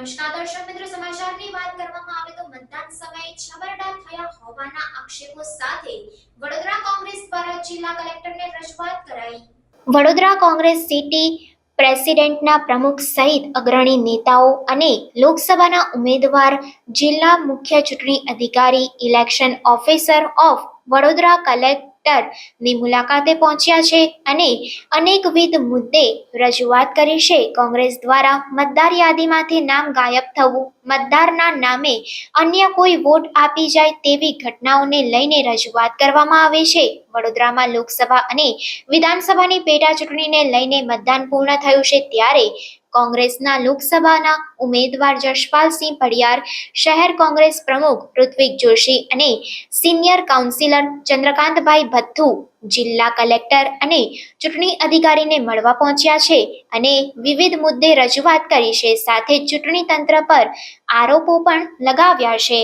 નમસ્કાર દર્શક મિત્રો, સમાચારની વાત કરવામાં આવે તો મતદાન સમયે છબરડા થયા હોવાના આક્ષેપો સાથે વડોદરા કોંગ્રેસ દ્વારા જિલ્લા કલેક્ટરને રજૂઆત કરાઈ. વડોદરા કોંગ્રેસ સિટી પ્રેસિડેન્ટના પ્રમુખ સહિત અગ્રણી નેતાઓ અને લોકસભાના ઉમેદવાર, જિલ્લા મુખ્ય ચૂંટણી અધિકારી, election officer of Vadodara collector ની મુલાકાતે પહોંચ્યા છે અને અનેકવિધ મુદ્દે રજૂઆત કરી છે. કોંગ્રેસ દ્વારા મતદાર યાદીમાંથી નામ ગાયબ થવું, મતદારના નામે અન્ય કોઈ વોટ આપી જાય તેવી ઘટનાઓને લઈને રજૂઆત કરવામાં આવે છે. વડોદરામાં લોકસભા અને વિધાનસભાની પેટા ચૂંટણીને લઈને મતદાન પૂર્ણ થયું છે ત્યારે કોંગ્રેસના લોકસભાના ઉમેદવાર જશપાલસિંહ પડિયાર, શહેર કોંગ્રેસ પ્રમુખ ઋત્વિક જોશી અને સિનિયર કાઉન્સિલર ચંદ્રકાંતભાઈ ભથ્થુ જિલ્લા કલેક્ટર અને ચૂંટણી અધિકારીને મળવા પહોંચ્યા છે અને વિવિધ મુદ્દે રજૂઆત કરી છે. સાથે ચૂંટણી તંત્ર પર આરોપો પણ લગાવ્યા છે.